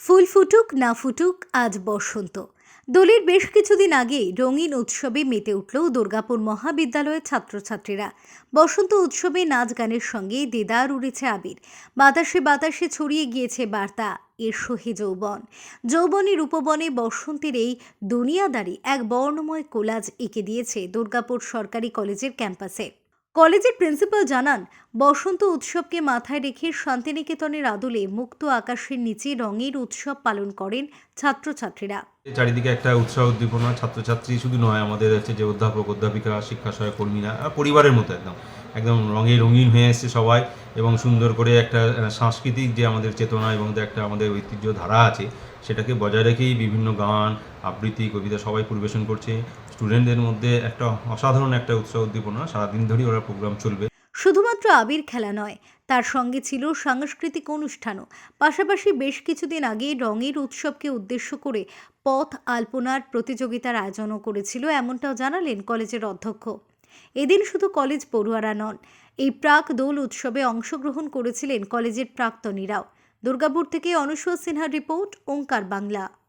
ফুল ফুটুক, না ফুটুক, আজ বসন্ত। দোলের বেশ কিছুদিন আগে রঙিন উৎসবে মেতে উঠল দুর্গাপুর মহাবিদ্যালয়ের ছাত্রছাত্রীরা। বসন্ত উৎসবে নাচ গানের সঙ্গে দেদার উড়েছে আবির। বাতাসে বাতাসে ছড়িয়ে গিয়েছে বার্তা এসো হে যৌবন। যৌবনের উপবনে বসন্তের এই দুনিয়াদারি এক বর্ণময় কোলাজ এঁকে দিয়েছে দুর্গাপুর সরকারি কলেজের ক্যাম্পাসে। কলেজের প্রিন্সিপাল জানান, বসন্ত উৎসবকে মাথায় রেখে শান্তিনিকেতনের আদলে মুক্ত আকাশের নিচে রঙের উৎসব পালন করেন ছাত্রছাত্রীরা। চারিদিকে একটা উৎসাহ উদ্দীপনা, ছাত্রছাত্রী শুধু নয়, আমাদের হচ্ছে যে অধ্যাপক, অধ্যাপিকা শিক্ষা সহায়ক কর্মীরা পরিবারের মতো একদম একদম রঙে রঙিন হয়ে এসেছে সবাই এবং সুন্দর করে একটা সাংস্কৃতিক যে আমাদের চেতনা এবং একটা আমাদের ঐতিহ্য ধারা আছে সেটাকে বজায় রেখেই বিভিন্ন গান, আবৃত্তি, কবিতা সবাই পরিবেশন করছে। স্টুডেন্টদের মধ্যে একটা অসাধারণ একটা উৎসাহ উদ্দীপনা, সারাদিন ধরেই ওরা প্রোগ্রাম চলবে। শুধুমাত্র আবির খেলা নয়, তার সঙ্গে ছিল সাংস্কৃতিক অনুষ্ঠানও। পাশাপাশি বেশ কিছুদিন আগে রঙের উৎসবকে উদ্দেশ্য করে পথ আলপনার প্রতিযোগিতার আয়োজনও করেছিল, এমনটাও জানালেন কলেজের অধ্যক্ষ। এদিন শুধু কলেজ পড়ুয়ারা নন, এই প্রাক দোল উৎসবে অংশগ্রহণ করেছিলেন কলেজের প্রাক্তনীরাও। দুর্গাপুর থেকে অনুসূয়া সিনহার রিপোর্ট ওঙ্কার বাংলা।